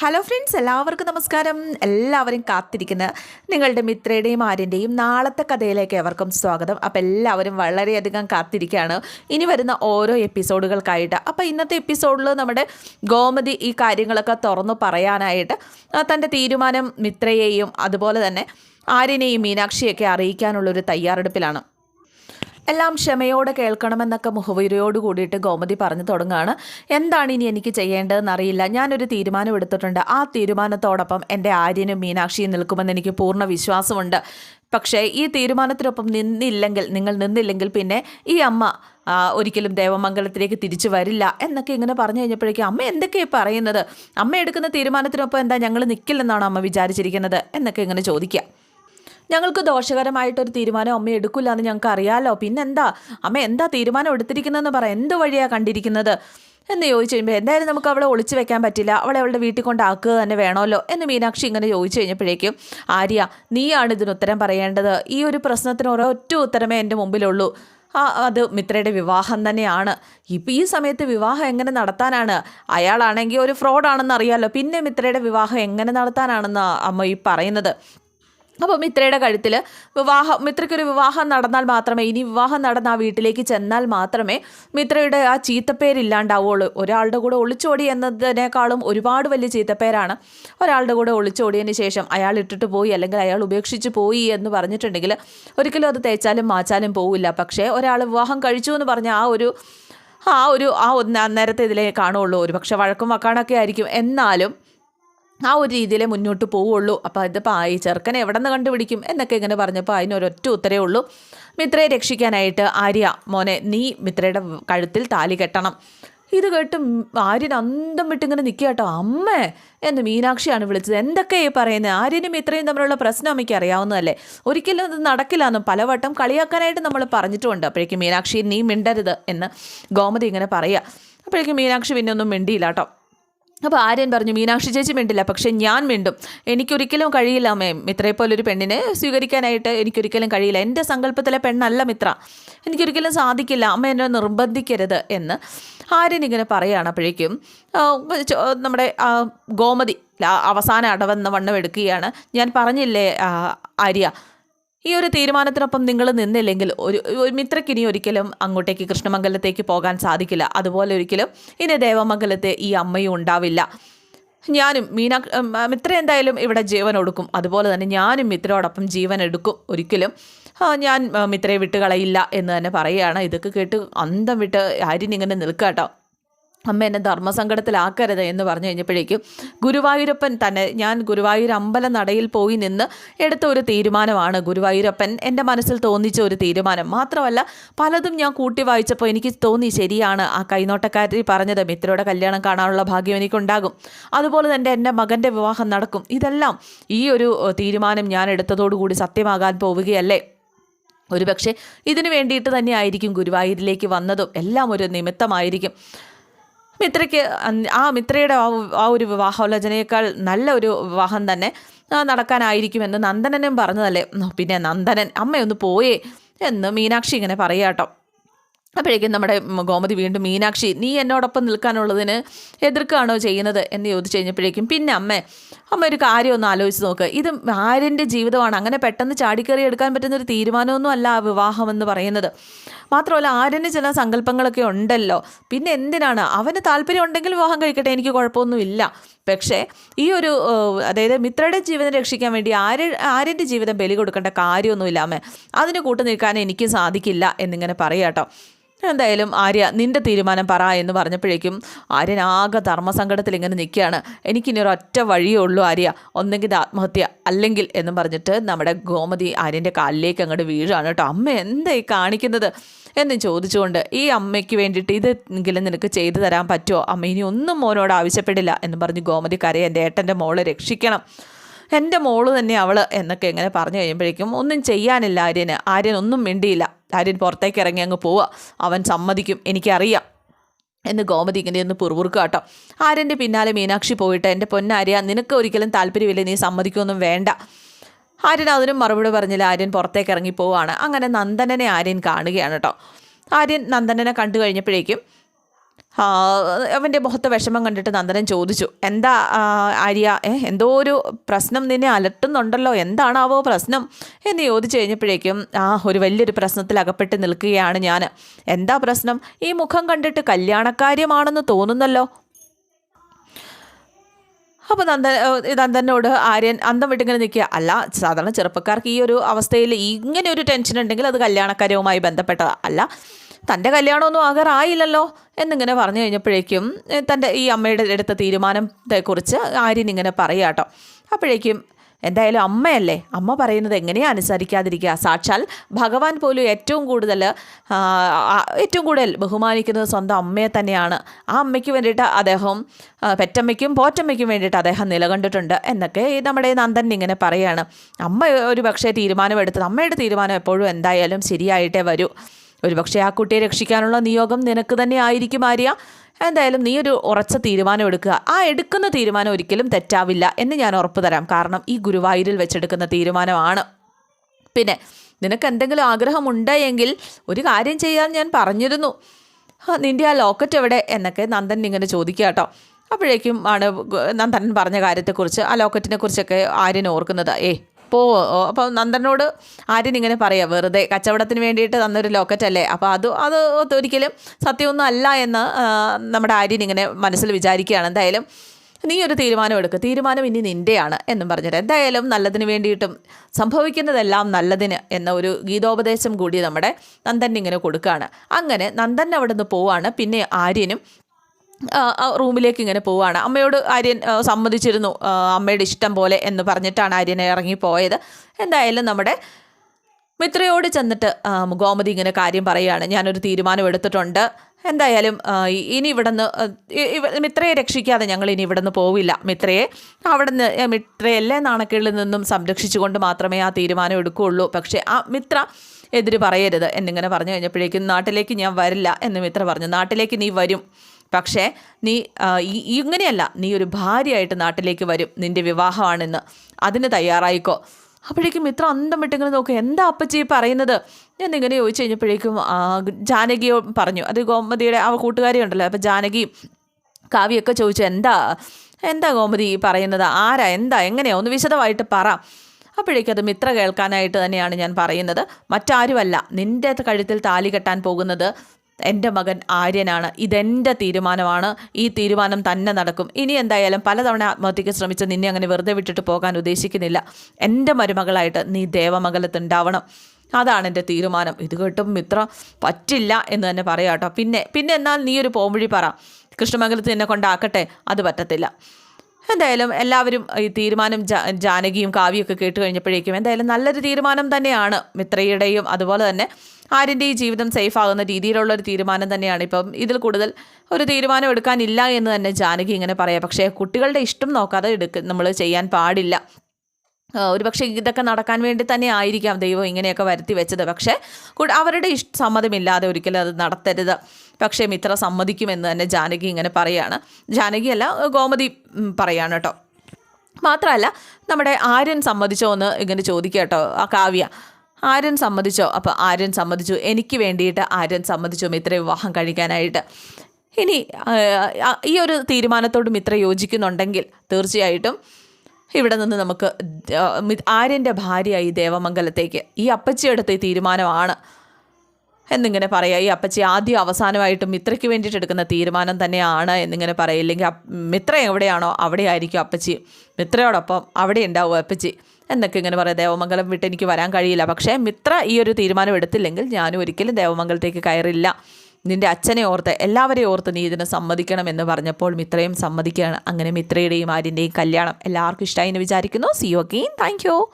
Hello friends എല്ലാവർക്കും നമസ്കാരം. എല്ലാവരും കാത്തിരിക്കുന്ന. നിങ്ങളുടെ മിത്രയുടെയും ആര്യന്റെയും നാളത്തെ കഥയിലേക്ക് എവർക്കും സ്വാഗതം. അപ്പോൾ എല്ലാവരും വളരെയധികം കാത്തിരിക്കുകയാണ്. ഇനി വരുന്ന ഓരോ എപ്പിസോഡുകൾക്കായിട്ട്. അപ്പോൾ ഇന്നത്തെ എപ്പിസോഡിൽ നമ്മുടെ ഗോമതി ഈ കാര്യങ്ങളൊക്കെ തുറന്നു പറയാനായിട്ട് തന്റെ തീരുമാനം മിത്രയെയും അതുപോലെ തന്നെ ആര്യനെയും മീനാക്ഷിയൊക്കെ അറിയിക്കാനുള്ളൊരു തയ്യാറെടുപ്പിലാണ്. എല്ലാം ക്ഷമയോടെ കേൾക്കണമെന്നൊക്കെ മുഖവുരയോട് കൂടിയിട്ട് ഗോമതി പറഞ്ഞു തുടങ്ങുകയാണ് എന്താണ് ഇനി എനിക്ക് ചെയ്യേണ്ടതെന്ന് അറിയില്ല. ഞാനൊരു തീരുമാനം എടുത്തിട്ടുണ്ട്. ആ തീരുമാനത്തോടൊപ്പം എന്റെ ആര്യനും മീനാക്ഷിയും നിൽക്കുമെന്ന് എനിക്ക് പൂർണ വിശ്വാസമുണ്ട്. പക്ഷേ ഈ തീരുമാനത്തിനൊപ്പം നിന്നില്ലെങ്കിൽ നിങ്ങൾ നിന്നില്ലെങ്കിൽ പിന്നെ ഈ അമ്മ ഒരിക്കലും ദേവമംഗലത്തിലേക്ക് തിരിച്ചു വരില്ല എന്നൊക്കെ ഇങ്ങനെ പറഞ്ഞു കഴിഞ്ഞപ്പോഴേക്കും അമ്മ എന്തൊക്കെയാണ് പറയുന്നത്? അമ്മ എടുക്കുന്ന തീരുമാനത്തിനൊപ്പം എന്താ ഞങ്ങൾ നിൽക്കില്ലെന്നാണോ അമ്മ വിചാരിച്ചിരിക്കുന്നത് എന്നൊക്കെ ഇങ്ങനെ ചോദിക്കുക. ഞങ്ങൾക്ക് ദോഷകരമായിട്ടൊരു തീരുമാനം അമ്മ എടുക്കില്ല എന്ന് ഞങ്ങൾക്ക് അറിയാലോ. പിന്നെന്താ? അമ്മ എന്താ തീരുമാനം എടുത്തിരിക്കുന്നതെന്ന് പറ. എന്ത് വഴിയാണ് കണ്ടിരിക്കുന്നത്? എന്ന് ചോദിച്ചു കഴിയുമ്പോൾ എന്തായാലും നമുക്ക് അവളെ ഒളിച്ചു വെക്കാൻ പറ്റില്ല. അവളെ അവളുടെ വീട്ടിൽ കൊണ്ടാക്കുക തന്നെ വേണമല്ലോ എന്ന് മീനാക്ഷി ഇങ്ങനെ ചോദിച്ചു കഴിഞ്ഞപ്പോഴേക്കും ആര്യ നീയാണ് ഇതിന് ഉത്തരം പറയേണ്ടത്? ഈ ഒരു പ്രശ്നത്തിന് ഒരൊറ്റ ഉത്തരമേ എന്റെ മുമ്പിലുള്ളൂ. ആ അത് മിത്രയുടെ വിവാഹം തന്നെയാണ്. ഇപ്പം ഈ സമയത്ത് വിവാഹം എങ്ങനെ നടത്താനാണ്? അയാളാണെങ്കിൽ ഒരു ഫ്രോഡാണെന്ന് അറിയാമല്ലോ പിന്നെ മിത്രയുടെ വിവാഹം എങ്ങനെ നടത്താനാണെന്ന് അമ്മ ഈ പറയുന്നത്. അപ്പോൾ മിത്രയുടെ കഴുത്തിൽ വിവാഹം മിത്രയ്ക്കൊരു വിവാഹം നടന്നാൽ മാത്രമേ ഇനി വിവാഹം നടന്ന ആ വീട്ടിലേക്ക് ചെന്നാൽ മാത്രമേ മിത്രയുടെ ആ ചീത്തപ്പേരില്ലാണ്ടാവുള്ളൂ ഒരാളുടെ കൂടെ ഒളിച്ചോടി എന്നതിനേക്കാളും ഒരുപാട് വലിയ ചീത്തപ്പേരാണ്. ഒരാളുടെ കൂടെ ഒളിച്ചോടിയതിന് ശേഷം അയാൾ ഇട്ടിട്ട് പോയി അല്ലെങ്കിൽ അയാൾ ഉപേക്ഷിച്ച് പോയി എന്ന് പറഞ്ഞിട്ടുണ്ടെങ്കിൽ ഒരിക്കലും അത് തേച്ചാലും മാച്ചാലും പോവില്ല. പക്ഷേ ഒരാൾ വിവാഹം കഴിച്ചു എന്ന് പറഞ്ഞ ആ ഒരു ആ ഒരു ആ അന്നേരത്തെ ഇതിലേ കാണുള്ളൂ. ഒരു പക്ഷേ വഴക്കും വക്കാണൊക്കെ ആയിരിക്കും. എന്നാലും ആ ഒരു രീതിയിലേ മുന്നോട്ട് പോവുള്ളൂ. അപ്പോൾ ഇതിപ്പോൾ ആ ഈ ചെറുക്കനെ എവിടെ നിന്ന് കണ്ടുപിടിക്കും എന്നൊക്കെ ഇങ്ങനെ പറഞ്ഞപ്പോൾ അതിനൊരൊറ്റ ഉത്തരേ ഉള്ളൂ. മിത്രയെ രക്ഷിക്കാനായിട്ട് ആര്യ മോനെ നീ മിത്രയുടെ കഴുത്തിൽ താലി കെട്ടണം. ഇത് കേട്ട് ആര്യൻ അന്തം വിട്ടിങ്ങനെ നിൽക്കുക കേട്ടോ അമ്മേ എന്ന് മീനാക്ഷിയാണ് വിളിച്ചത്? എന്തൊക്കെ ഈ പറയുന്നത് ആര്യനും ഇത്രയും തമ്മിലുള്ള പ്രശ്നം അമ്മയ്ക്ക് അറിയാവുന്നതല്ലേ? ഒരിക്കലും ഇത് നടക്കില്ല എന്നും പലവട്ടം കളിയാക്കാനായിട്ട് നമ്മൾ പറഞ്ഞിട്ടുമുണ്ട് അപ്പോഴേക്കും മീനാക്ഷി നീ മിണ്ടരുത് എന്ന് ഗോമതി ഇങ്ങനെ പറയുക അപ്പോഴേക്കും മീനാക്ഷി പിന്നെ ഒന്നും മിണ്ടിയില്ല കേട്ടോ അപ്പോൾ ആര്യൻ പറഞ്ഞു മീനാക്ഷി ചേച്ചി മിണ്ടില്ല പക്ഷേ ഞാൻ മിണ്ടും. എനിക്കൊരിക്കലും കഴിയില്ല അമ്മേ. മിത്രയെപ്പോലൊരു പെണ്ണിനെ സ്വീകരിക്കാനായിട്ട് എനിക്കൊരിക്കലും കഴിയില്ല. എന്റെ സങ്കല്പത്തിലെ പെണ്ണല്ല മിത്ര. എനിക്കൊരിക്കലും സാധിക്കില്ല. അമ്മ എന്നെ നിർബന്ധിക്കരുത്. എന്ന് ആര്യൻ ഇങ്ങനെ പറയുകയാണ് അപ്പോഴേക്കും നമ്മുടെ ഗോമതി അവസാന അടവെന്ന വണ്ണം എടുക്കുകയാണ്. ഞാൻ പറഞ്ഞില്ലേ ആര്യ ഈ ഒരു തീരുമാനത്തിനൊപ്പം നിങ്ങൾ നിന്നില്ലെങ്കിൽ ഒരു മിത്രയ്ക്ക് ഇനി ഒരിക്കലും അങ്ങോട്ടേക്ക് കൃഷ്ണമംഗലത്തേക്ക് പോകാൻ സാധിക്കില്ല. അതുപോലെ ഒരിക്കലും ഇനി ദേവമംഗലത്തെ ഈ അമ്മയും ഉണ്ടാവില്ല. ഞാനും മീനാ മിത്ര എന്തായാലും ഇവിടെ ജീവൻ ഒടുക്കും. അതുപോലെ തന്നെ ഞാനും മിത്രയോടൊപ്പം ജീവൻ എടുക്കും. ഒരിക്കലും ഞാൻ മിത്രയെ വിട്ടുകളയില്ല എന്ന് തന്നെ പറയുകയാണ്. ഇതൊക്കെ കേട്ട് അന്തം വിട്ട് ആര്യൻ ഇങ്ങനെ നിൽക്കാട്ടോ കേട്ടോ. അമ്മ എന്നെ ധർമ്മസങ്കടത്തിലാക്കരുത് എന്ന് പറഞ്ഞു കഴിഞ്ഞപ്പോഴേക്കും ഗുരുവായൂരപ്പൻ തന്നെ ഞാൻ ഗുരുവായൂർ അമ്പല നടയിൽ പോയി നിന്ന് എടുത്ത ഒരു തീരുമാനമാണ്. ഗുരുവായൂരപ്പൻ എന്റെ മനസ്സിൽ തോന്നിച്ച ഒരു തീരുമാനം. മാത്രമല്ല പലതും ഞാൻ കൂട്ടി വായിച്ചപ്പോൾ എനിക്ക് തോന്നി ശരിയാണ്. ആ കൈനോട്ടക്കാരി പറഞ്ഞത് മിത്രയുടെ കല്യാണം കാണാനുള്ള ഭാഗ്യം എനിക്കുണ്ടാകും. അതുപോലെ തന്നെ എന്റെ മകന്റെ വിവാഹം നടക്കും. ഇതെല്ലാം ഈ ഒരു തീരുമാനം ഞാൻ എടുത്തതോടുകൂടി സത്യമാകാൻ പോവുകയല്ലേ? ഒരുപക്ഷെ ഇതിനു വേണ്ടിയിട്ട് തന്നെയായിരിക്കും ഗുരുവായൂരിലേക്ക് വന്നതും എല്ലാം ഒരു നിമിത്തമായിരിക്കും. മിത്രയ്ക്ക് ആ മിത്രയുടെ ആ ഒരു- വിവാഹാലോചനയേക്കാൾ നല്ല ഒരു വിവാഹം തന്നെ നടക്കാനായിരിക്കുമെന്ന് നന്ദനനും പറഞ്ഞതല്ലേ? പിന്നെ നന്ദനൻ അമ്മയൊന്ന് പോയേ എന്ന് മീനാക്ഷി ഇങ്ങനെ പറയാട്ടോ. അപ്പോഴേക്കും നമ്മുടെ ഗോമതി വീണ്ടും മീനാക്ഷി നീ എന്നോടൊപ്പം നിൽക്കാനുള്ളതിന് എതിർക്കുകയാണോ ചെയ്യുന്നത്? എന്ന് ചോദിച്ചു കഴിഞ്ഞപ്പോഴേക്കും പിന്നെ അമ്മേ അമ്മ ഒരു കാര്യം ഒന്ന് ആലോചിച്ച് നോക്ക്. ഇത് ആര്യന്റെ ജീവിതമാണ്. അങ്ങനെ പെട്ടെന്ന് ചാടിക്കറി എടുക്കാൻ പറ്റുന്ന ഒരു തീരുമാനമൊന്നും അല്ല ആ വിവാഹം എന്ന് പറയുന്നത്. മാത്രമല്ല ആര്യന് ചില സങ്കല്പങ്ങളൊക്കെ ഉണ്ടല്ലോ. പിന്നെ എന്തിനാണ്? അവന് താല്പര്യം ഉണ്ടെങ്കിൽ വിവാഹം കഴിക്കട്ടെ എനിക്ക് കുഴപ്പമൊന്നുമില്ല പക്ഷേ ഈ ഒരു അതായത് മിത്രയുടെ ജീവിതം രക്ഷിക്കാൻ വേണ്ടി ആര്യ ആര്യന്റെ ജീവിതം ബലി കൊടുക്കേണ്ട കാര്യമൊന്നുമില്ല അമ്മേ. അതിന് കൂട്ടു എനിക്ക് സാധിക്കില്ല എന്നിങ്ങനെ പറയാട്ടോ എന്തായാലും ആര്യ നിന്റെ തീരുമാനം പറ എന്ന് പറഞ്ഞപ്പോഴേക്കും ആര്യൻ ആകെ ധർമ്മസങ്കടത്തിൽ ഇങ്ങനെ നിൽക്കുകയാണ്. എനിക്കിനി ഒരു ഒറ്റ വഴിയേ ഉള്ളൂ ആര്യ. ഒന്നെങ്കിൽ ആത്മഹത്യ അല്ലെങ്കിൽ എന്നും പറഞ്ഞിട്ട് നമ്മുടെ ഗോമതി ആര്യന്റെ കാലിലേക്ക് അങ്ങോട്ട് വീഴാണ് കേട്ടോ. അമ്മ എന്തായി കാണിക്കുന്നത് എന്ന് ചോദിച്ചുകൊണ്ട് ഈ അമ്മയ്ക്ക് വേണ്ടിയിട്ട് ഇതെങ്കിലും നിനക്ക് ചെയ്തു തരാൻ പറ്റുമോ? അമ്മ ഇനി ഒന്നും മോനോട് ആവശ്യപ്പെടില്ല എന്ന് പറഞ്ഞ് ഗോമതി കരയെ എന്റെ ഏട്ടന്റെ മോളെ രക്ഷിക്കണം. എന്റെ മോൾ തന്നെ അവൾ എന്നൊക്കെ ഇങ്ങനെ പറഞ്ഞു കഴിയുമ്പോഴേക്കും ഒന്നും ചെയ്യാനില്ല ആര്യന്. ആര്യൻ ഒന്നും മിണ്ടിയില്ല. ആര്യൻ പുറത്തേക്ക് ഇറങ്ങി അങ്ങ് പോവുക. അവൻ സമ്മതിക്കും. എനിക്കറിയാം. എന്ന് ഗോമതി ഇങ്ങനെ ഒന്ന് പുറപുറുക്കുക കേട്ടോ. ആര്യന്റെ പിന്നാലെ മീനാക്ഷി പോയിട്ട് എന്റെ പൊന്നാര്യ നിനക്ക് ഒരിക്കലും താല്പര്യമില്ല? നീ സമ്മതിക്കൊന്നും വേണ്ട. ആര്യൻ അതിനും മറുപടി പറഞ്ഞില്ല. ആര്യൻ പുറത്തേക്ക് ഇറങ്ങി പോവുകയാണ്. അങ്ങനെ നന്ദനനെ ആര്യൻ കാണുകയാണ് കേട്ടോ. ആര്യൻ നന്ദനനെ കണ്ടു കഴിഞ്ഞപ്പോഴേക്കും അവന്റെ മുഖത്തെ വിഷമം കണ്ടിട്ട് നന്ദനൻ ചോദിച്ചു. എന്താ ആര്യ? ഏ എന്തോ ഒരു പ്രശ്നം നിന്നെ അലട്ടുന്നുണ്ടല്ലോ. എന്താണാവോ പ്രശ്നം? എന്ന് ചോദിച്ചു കഴിഞ്ഞപ്പോഴേക്കും ആ ഒരു വലിയൊരു പ്രശ്നത്തിൽ അകപ്പെട്ട് നിൽക്കുകയാണ് ഞാൻ. എന്താ പ്രശ്നം? ഈ മുഖം കണ്ടിട്ട് കല്യാണക്കാര്യമാണെന്ന് തോന്നുന്നല്ലോ. അപ്പോൾ നന്ദൻ നന്ദനോട് ആര്യൻ അന്തം വിട്ടിങ്ങനെ നിൽക്കുക. അല്ല സാധാരണ ചെറുപ്പക്കാർക്ക് ഈ ഒരു അവസ്ഥയിൽ ഇങ്ങനെ ഒരു ടെൻഷൻ ഉണ്ടെങ്കിൽ അത് കല്യാണക്കാര്യവുമായി ബന്ധപ്പെട്ടതാണ് അല്ല തന്റെ കല്യാണമൊന്നും ആകാറായില്ലല്ലോ എന്നിങ്ങനെ പറഞ്ഞു കഴിഞ്ഞപ്പോഴേക്കും തന്റെ ഈ അമ്മയുടെ എടുത്ത തീരുമാനത്തെക്കുറിച്ച് ആര്യൻ ഇങ്ങനെ പറയുക കേട്ടോ. അപ്പോഴേക്കും എന്തായാലും അമ്മയല്ലേ? അമ്മ പറയുന്നത് എങ്ങനെയാ അനുസരിക്കാതിരിക്കുക? സാക്ഷാൽ ഭഗവാൻ പോലും ഏറ്റവും കൂടുതൽ ഏറ്റവും കൂടുതൽ ബഹുമാനിക്കുന്നത് സ്വന്തം അമ്മയെ തന്നെയാണ്. ആ അമ്മയ്ക്ക് വേണ്ടിയിട്ട് അദ്ദേഹം പെറ്റമ്മയ്ക്കും പോറ്റമ്മയ്ക്കും വേണ്ടിയിട്ട് അദ്ദേഹം നിലകണ്ടിട്ടുണ്ട് എന്നൊക്കെ ഈ നമ്മുടെ നന്ദൻ ഇങ്ങനെ പറയുകയാണ്. അമ്മ ഒരു പക്ഷേ തീരുമാനമെടുത്തത് അമ്മയുടെ തീരുമാനം എപ്പോഴും എന്തായാലും ശരിയായിട്ടേ വരൂ. ഒരു പക്ഷേ ആ കുട്ടിയെ രക്ഷിക്കാനുള്ള നിയോഗം നിനക്ക് തന്നെ ആയിരിക്കും ആര്യ. എന്തായാലും നീ ഒരു ഉറച്ച തീരുമാനം എടുക്കുക. ആ എടുക്കുന്ന തീരുമാനം ഒരിക്കലും തെറ്റാവില്ല എന്ന് ഞാൻ ഉറപ്പ് തരാം. കാരണം ഈ ഗുരുവായൂരിൽ വെച്ചെടുക്കുന്ന തീരുമാനമാണ്. പിന്നെ നിനക്ക് എന്തെങ്കിലും ആഗ്രഹമുണ്ടെങ്കിൽ ഒരു കാര്യം ചെയ്യാൻ ഞാൻ പറഞ്ഞിരുന്നു. നിന്റെ ആ ലോക്കറ്റ് എവിടെ? എന്നൊക്കെ നന്ദൻ ഇങ്ങനെ ചോദിക്കുക കേട്ടോ. അപ്പോഴേക്കും ആണ് നന്ദൻ പറഞ്ഞ കാര്യത്തെക്കുറിച്ച് ആ ലോക്കറ്റിനെ കുറിച്ചൊക്കെ ആര്യൻ ഓർക്കുന്നത്. ഏ പോ അപ്പോൾ നന്ദനോട് ആര്യൻ ഇങ്ങനെ പറയാം വെറുതെ കച്ചവടത്തിന് വേണ്ടിയിട്ട് തന്നൊരു ലോക്കറ്റ് അല്ലേ? അപ്പോൾ അത് അത് ഒരിക്കലും സത്യമൊന്നും അല്ല എന്ന് നമ്മുടെ ആര്യൻ ഇങ്ങനെ മനസ്സിൽ വിചാരിക്കുകയാണ്. എന്തായാലും നീ ഒരു തീരുമാനം എടുക്കുക തീരുമാനം ഇനി നിന്റെയാണ് എന്നും പറഞ്ഞിട്ട്. എന്തായാലും നല്ലതിന് വേണ്ടിയിട്ടും സംഭവിക്കുന്നതെല്ലാം നല്ലതിന് എന്ന ഒരു ഗീതോപദേശം കൂടി നമ്മുടെ നന്ദൻ ഇങ്ങനെ കൊടുക്കുകയാണ് അങ്ങനെ നന്ദൻ അവിടെ നിന്ന് പോവാണ്. പിന്നെ ആര്യനും റൂമിലേക്ക് ഇങ്ങനെ പോവുകയാണ് അമ്മയോട് ആര്യൻ സമ്മതിച്ചിരുന്നു. അമ്മയുടെ ഇഷ്ടം പോലെ എന്ന് പറഞ്ഞിട്ടാണ് ആര്യൻ ഇറങ്ങിപ്പോയത് എന്തായാലും നമ്മുടെ മിത്രയോട് ചെന്നിട്ട് ഗോമതി ഇങ്ങനെ കാര്യം പറയുകയാണ്. ഞാനൊരു തീരുമാനം എടുത്തിട്ടുണ്ട് എന്തായാലും ഇനി ഇവിടെ നിന്ന് മിത്രയെ രക്ഷിക്കാതെ ഞങ്ങൾ ഇനി ഇവിടെ നിന്ന് പോവില്ല. മിത്രയെ അവിടെ നിന്ന് നാണക്കേളിൽ നിന്നും സംരക്ഷിച്ചുകൊണ്ട് മാത്രമേ ആ തീരുമാനം എടുക്കുകയുള്ളൂ. പക്ഷേ ആ മിത്ര എതിര് പറയരുത് എന്നിങ്ങനെ പറഞ്ഞു കഴിഞ്ഞപ്പോഴേക്കും നാട്ടിലേക്ക് ഞാൻ വരില്ല എന്ന് മിത്ര പറഞ്ഞു. നാട്ടിലേക്ക് നീ വരും. പക്ഷേ നീ ഇങ്ങനെയല്ല നീ ഒരു ഭാര്യയായിട്ട് നാട്ടിലേക്ക് വരും. നിന്റെ വിവാഹമാണെന്ന്. അതിന് തയ്യാറായിക്കോ. അപ്പോഴേക്കും ഇത്ര അന്തം വിട്ടിങ്ങനെ നോക്കുക എന്താ അപ്പച്ചി പറയുന്നത്? ഞാൻ ഇങ്ങനെ ചോദിച്ചു കഴിഞ്ഞപ്പോഴേക്കും ജാനകിയോ പറഞ്ഞു. അത് ഗോമതിയുടെ ആ കൂട്ടുകാരി ഉണ്ടല്ലോ. അപ്പോൾ ജാനകി കാവ്യൊക്കെ ചോദിച്ചു എന്താ? എന്താ ഗോമതി പറയുന്നത്? ആരാ? എന്താ? എങ്ങനെയാ? ഒന്ന് വിശദമായിട്ട് പറ. അപ്പോഴേക്കും അത് മിത്ര കേൾക്കാനായിട്ട് തന്നെയാണ് ഞാൻ പറയുന്നത്. മറ്റാരുമല്ല. നിന്റെ കഴുത്തിൽ താലി കെട്ടാൻ പോകുന്നത് എന്റെ മകൻ ആര്യനാണ്. ഇതെന്റെ തീരുമാനമാണ്. ഈ തീരുമാനം തന്നെ നടക്കും. ഇനി എന്തായാലും പലതവണ ആത്മഹത്യക്ക് ശ്രമിച്ച് നിന്നെ അങ്ങനെ വെറുതെ വിട്ടിട്ട് പോകാൻ ഉദ്ദേശിക്കുന്നില്ല. എന്റെ മരുമകളായിട്ട് നീ ദേവമംഗലത്തുണ്ടാവണം. അതാണ് എന്റെ തീരുമാനം. ഇത് കേട്ടും മിത്ര പറ്റില്ല എന്ന് തന്നെ പറയാം കേട്ടോ. പിന്നെ പിന്നെ എന്നാൽ നീ ഒരു പോംവഴി പറ. കൃഷ്ണമംഗലത്ത് എന്നെ കൊണ്ടാക്കട്ടെ. അത് പറ്റത്തില്ല. എന്തായാലും എല്ലാവരും ഈ തീരുമാനം ജാനകിയും കാവ്യൊക്കെ കേട്ട് കഴിഞ്ഞപ്പോഴേക്കും എന്തായാലും നല്ലൊരു തീരുമാനം തന്നെയാണ് മിത്രയുടെയും അതുപോലെ തന്നെ ആര്യന്റെയും ജീവിതം സേഫ് ആകുന്ന രീതിയിലുള്ള ഒരു തീരുമാനം തന്നെയാണ്. ഇപ്പം ഇതിൽ കൂടുതൽ ഒരു തീരുമാനം എടുക്കാനില്ല എന്ന് തന്നെ ജാനകി ഇങ്ങനെ പറയാം. പക്ഷേ കുട്ടികളുടെ ഇഷ്ടം നോക്കാതെ എടുക്ക നമ്മൾ ചെയ്യാൻ പാടില്ല. ആ, ഒരു പക്ഷേ ഇതൊക്കെ നടക്കാൻ വേണ്ടി തന്നെ ആയിരിക്കാം ദൈവം ഇങ്ങനെയൊക്കെ വരുത്തി വെച്ചത്. പക്ഷേ അവരുടെ ഇഷ്ട സമ്മതമില്ലാതെ ഒരിക്കലും അത് നടത്തരുത്. പക്ഷേ മിത്ര സമ്മതിക്കുമെന്ന് തന്നെ ജാനകി ഇങ്ങനെ പറയാണ്. ജാനകിയല്ല ഗോമതി പറയാണ് കേട്ടോ. മാത്രമല്ല നമ്മുടെ ആര്യൻ സമ്മതിച്ചോ എന്ന് ഇങ്ങനെ ചോദിക്കുക കേട്ടോ ആ കാവ്യ. ആര്യൻ സമ്മതിച്ചോ? അപ്പോൾ ആര്യൻ സമ്മതിച്ചു. എനിക്ക് വേണ്ടിയിട്ട് ആര്യൻ സമ്മതിച്ചു മിത്ര വിവാഹം കഴിക്കാനായിട്ട്. ഇനി ഈ ഒരു തീരുമാനത്തോട് മിത്ര യോജിക്കുന്നുണ്ടെങ്കിൽ തീർച്ചയായിട്ടും ഇവിടെ നിന്ന് നമുക്ക് ആര്യന്റെ ഭാര്യയായി ദേവമംഗലത്തേക്ക് ഈ അപ്പച്ചിയെടുത്ത തീരുമാനമാണ് എന്നിങ്ങനെ പറയുക ഈ അപ്പച്ചി ആദ്യം അവസാനമായിട്ടും മിത്രയ്ക്ക് വേണ്ടിയിട്ട് എടുക്കുന്ന തീരുമാനം തന്നെയാണ് എന്നിങ്ങനെ പറയില്ലെങ്കിൽ മിത്ര എവിടെയാണോ അവിടെ ആയിരിക്കും അപ്പച്ചി. മിത്രയോടൊപ്പം അവിടെ ഉണ്ടാവും അപ്പച്ചി. എന്നൊക്കെ ഇങ്ങനെ പറയാം. ദേവമംഗലം വിട്ട് എനിക്ക് വരാൻ കഴിയില്ല. പക്ഷേ മിത്ര ഈ ഒരു തീരുമാനം എടുത്തില്ലെങ്കിൽ ഞാനും ഒരിക്കലും ദേവമംഗലത്തേക്ക് കയറില്ല. നിന്റെ അച്ഛനെ ഓർത്ത് എല്ലാവരെയും ഓർത്ത് നീ ഇതിനെ സമ്മതിക്കണം എന്ന് പറഞ്ഞപ്പോൾ മിത്രയും സമ്മതിക്കുകയാണ്. അങ്ങനെ മിത്രയുടെയും ആര്യന്റെയും കല്യാണം എല്ലാവർക്കും ഇഷ്ടമായി എന്ന് വിചാരിക്കുന്നു. See you again thank you